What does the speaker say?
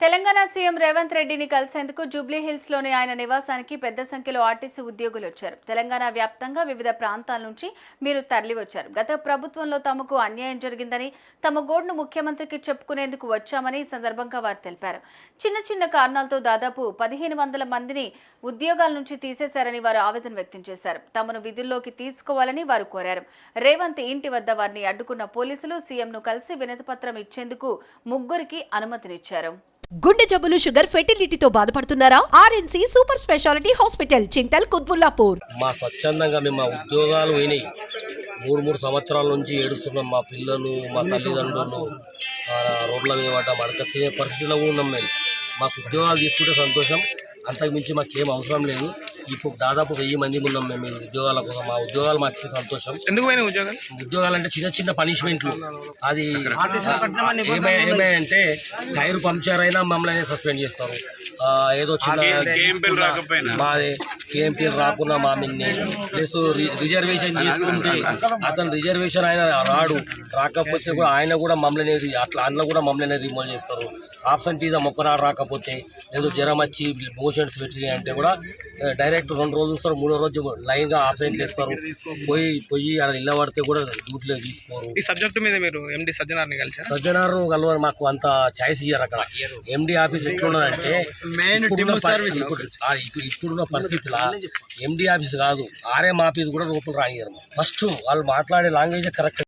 Telangana CM Revanth రెడ్డిని కలిసేందుకు Jubilee హిల్స్లోని ఆయన నివాసానికి పెద్ద సంఖ్యలో ఆర్టీసీ ఉద్యోగులు వచ్చారు. తెలంగాణ వ్యాప్తంగా వివిధ ప్రాంతాల నుంచి మీరు తరలివచ్చారు. గత ప్రభుత్వంలో తమకు అన్యాయం జరిగిందని తమ గోడును ముఖ్యమంత్రికి చెప్పుకునేందుకు వచ్చామని సందర్భంగా వారు తెలిపారు. చిన్న చిన్న కారణాలతో దాదాపు పదిహేను వందల మందిని ఉద్యోగాల నుంచి తీసేశారని వారు ఆవేదన వ్యక్తం చేశారు. తమను విధుల్లోకి తీసుకోవాలని వారు కోరారు. రేవంత్ ఇంటి వద్ద వారిని అడ్డుకున్న పోలీసులు సీఎంను కలిసి వినతిపత్రం ఇచ్చేందుకు ముగ్గురికి అనుమతినిచ్చారు. గుండె జబ్బులు షుగర్ ఫెర్టిలిటీతో బాధపడుతున్నారా? RNC super speciality hospital Chintal Quthbullapur. మా స్వచ్ఛందంగా మేము మా ఉద్యోగాలు పోయినాయి. మూడు మూడు సంవత్సరాల నుంచి ఏడుస్తున్నాం మా పిల్లలు మా తల్లిదండ్రులు. రోడ్ల మీద పడ్డ మడక తినే పరిస్థితిలో ఉన్నాం మేము. మాకు ఉద్యోగాలు తీసుకుంటే సంతోషం. అంతకు మించి మాకు ఏం అవసరం లేదు. ఇప్పుడు దాదాపు వెయ్యి మంది ఉన్నాం మేము ఈ ఉద్యోగాల కోసం. మా ఉద్యోగాలు మాకు సంతోషం. ఎందుకు పోయిన ఉద్యోగాలు? ఉద్యోగాలు అంటే చిన్న చిన్న పనిష్మెంట్లు అది ఏమై ఏమైందంటే టైర్ పంక్చర్ అయినా మమ్మల్ని సస్పెండ్ చేస్తారు. ఆ, ఏదో చిన్న. మాది కేఎంపీలు రాకున్నా మా మిన్ని. ప్లస్ రి- రిజర్వేషన్ తీసుకుంటే అతను రిజర్వేషన్ ఆయన రాడు. రాకపోతే కూడా ఆయన కూడా మమ్మల్ని అట్లా అందులో కూడా మమ్మల్ని రిమూవ్ చేస్తారు. ఆబ్సెంటీజం ఒక్కనాడు రాకపోతే ఏదో జ్వరం వచ్చి మోషన్స్ పెట్టినాయి అంటే కూడా డైరెక్ట్ రెండు రోజులు చూస్తారు మూడో రోజు లైన్గా ఆబ్సెంట్ చేస్తారు. పోయి పోయి ఆడ ఇళ్ళ పడితే కూడా డ్యూటీలో తీసుకోరు. ఈ సబ్జెక్టు మీద మీరు ఎండి సజ్జనార్ని కలిసారు సజ్జనారు కలవరు మాకు అంత ఛాయిస్ ఇయ్యారు అక్కడ. ఎండి ఆఫీస్ ఎట్లున్నదంటే ఇప్పుడు ఇప్పుడున్న పరిస్థితిలో ఎండి ఆఫీస్ కాదు. ఆర్ఎం ఆఫీస్ కూడా రూపలు రానియరు ఫస్ట్ వాళ్ళు మాట్లాడే లాంగ్వేజ్ కరెక్ట్